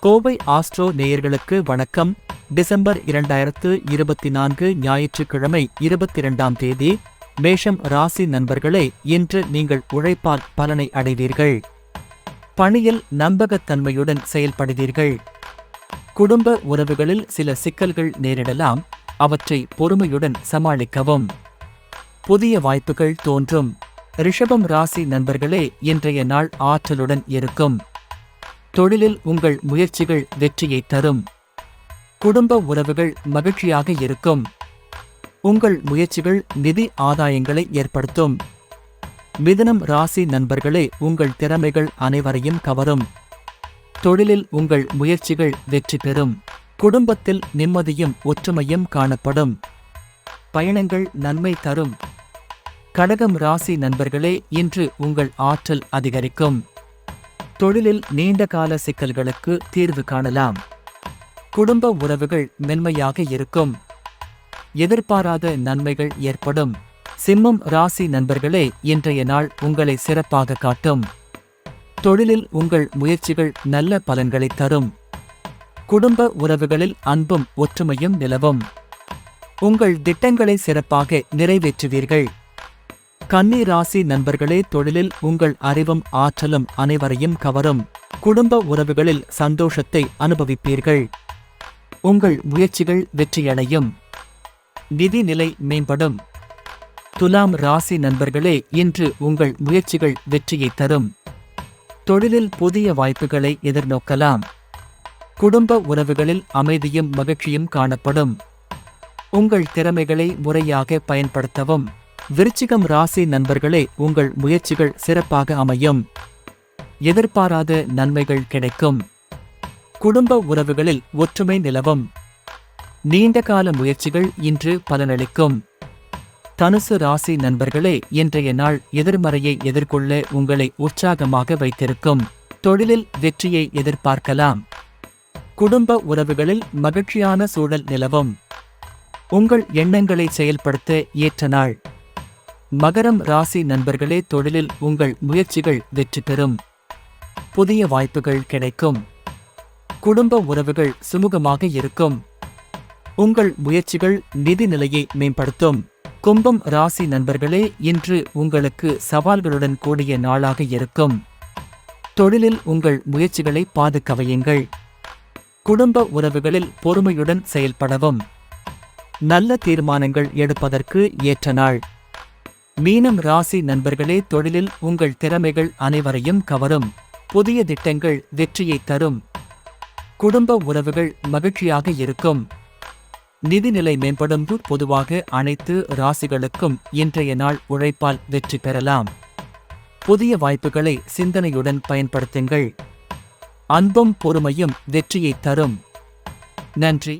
Kovai astro நேயர்களுக்கு வணக்கம். December இரண்டாயிரத்து இருபத்தி நான்கு ஞாயிற்றுக்கிழமை இருபத்தி இரண்டாம் தேதி மேஷம் ராசி நண்பர்களே இன்று நீங்கள் உழைப்பால் பலனை அடைவீர்கள். பணியில் நம்பகத்தன்மையுடன் செயல்படுவீர்கள். குடும்ப உறவுகளில் சில சிக்கல்கள் நேரிடலாம். அவற்றை பொறுமையுடன் சமாளிக்கவும். புதிய வாய்ப்புகள் தோன்றும். ரிஷபம் ராசி நண்பர்களே இன்றைய நாள் ஆற்றலுடன் இருக்கும். தொழிலில் உங்கள் முயற்சிகள் வெற்றியை தரும். குடும்ப உறவுகள் மகிழ்ச்சியாக இருக்கும். உங்கள் முயற்சிகள் நிதி ஆதாயங்களை ஏற்படுத்தும். மிதனம் ராசி நண்பர்களே உங்கள் திறமைகள் அனைவரையும் கவரும். தொழிலில் உங்கள் முயற்சிகள் வெற்றி பெறும். குடும்பத்தில் நிம்மதியும் ஒற்றுமையும் காணப்படும். பயணங்கள் நன்மை தரும். கடகம் ராசி நண்பர்களே இன்று உங்கள் ஆற்றல் அதிகரிக்கும். தொழிலில் நீண்டகால சிக்கல்களுக்கு தீர்வு காணலாம். குடும்ப உறவுகள் மென்மையாக இருக்கும். எதிர்பாராத நன்மைகள் ஏற்படும். சிம்மம் ராசி நண்பர்களே இன்றைய நாள் உங்களை சிறப்பாக காட்டும். தொழிலில் உங்கள் முயற்சிகள் நல்ல பலன்களை தரும். குடும்ப உறவுகளில் அன்பும் ஒற்றுமையும் நிலவும். உங்கள் திட்டங்களை சிறப்பாக நிறைவேற்றுவீர்கள். கன்னி ராசி நண்பர்களே தொழிலில் உங்கள் அறிவும் ஆற்றலும் அனைவரையும் கவரும். குடும்ப உறவுகளில் சந்தோஷத்தை அனுபவிப்பீர்கள். உங்கள் முயற்சிகள் வெற்றியடையும். நிதி நிலை மேம்படும். துலாம் ராசி நண்பர்களே இன்று உங்கள் முயற்சிகள் வெற்றியை தரும். தொழிலில் புதிய வாய்ப்புகளை எதிர்நோக்கலாம். குடும்ப உறவுகளில் அமைதியும் மகிழ்ச்சியும் காணப்படும். உங்கள் திறமைகளை முறையாக பயன்படுத்தவும். விருச்சிகம் ராசி நண்பர்களே உங்கள் முயற்சிகள் சிறப்பாக அமையும். எதிர்பாராத நன்மைகள் கிடைக்கும். குடும்ப உறவுகளில் ஒற்றுமை நிலவும். நீண்டகால முயற்சிகள் இன்று பலனளிக்கும். தனுசு ராசி நண்பர்களே இன்றைய நாள் எதிர்மறையை எதிர்கொள்ள உங்களை உற்சாகமாக வைத்திருக்கும். தொழிலில் வெற்றியை எதிர்பார்க்கலாம். குடும்ப உறவுகளில் மகிழ்ச்சியான சூழல் நிலவும். உங்கள் எண்ணங்களை செயல்படுத்த ஏற்ற நாள். மகரம் ராசி நண்பர்களே தொழிலில் உங்கள் முயற்சிகள் வெற்றி பெறும். புதிய வாய்ப்புகள் கிடைக்கும். குடும்ப உறவுகள் சுமூகமாக இருக்கும். உங்கள் முயற்சிகள் நிதி நிலையை மேம்படுத்தும். கும்பம் ராசி நண்பர்களே இன்று உங்களுக்கு சவால்களுடன் கூடிய நாளாக இருக்கும். தொழிலில் உங்கள் முயற்சிகளை பாதுகவையுங்கள் குடும்ப உறவுகளில் பொறுமையுடன் செயல்படவும். நல்ல தீர்மானங்கள் எடுப்பதற்கு ஏற்ற நாள். மீனம் ராசி நண்பர்களே தொழிலில் உங்கள் திறமைகள் அனைவரையும் கவரும். புதிய திட்டங்கள் வெற்றியை தரும். குடும்ப உறவுகள் மகிழ்ச்சியாக இருக்கும். நிதிநிலை மேம்படும். பொதுவாக அனைத்து ராசிகளுக்கும் இன்றைய நாள் உழைப்பால் வெற்றி பெறலாம். புதிய வாய்ப்புகளை சிந்தனையுடன் பயன்படுத்துங்கள். அன்பும் பொறுமையும் வெற்றியை தரும். நன்றி.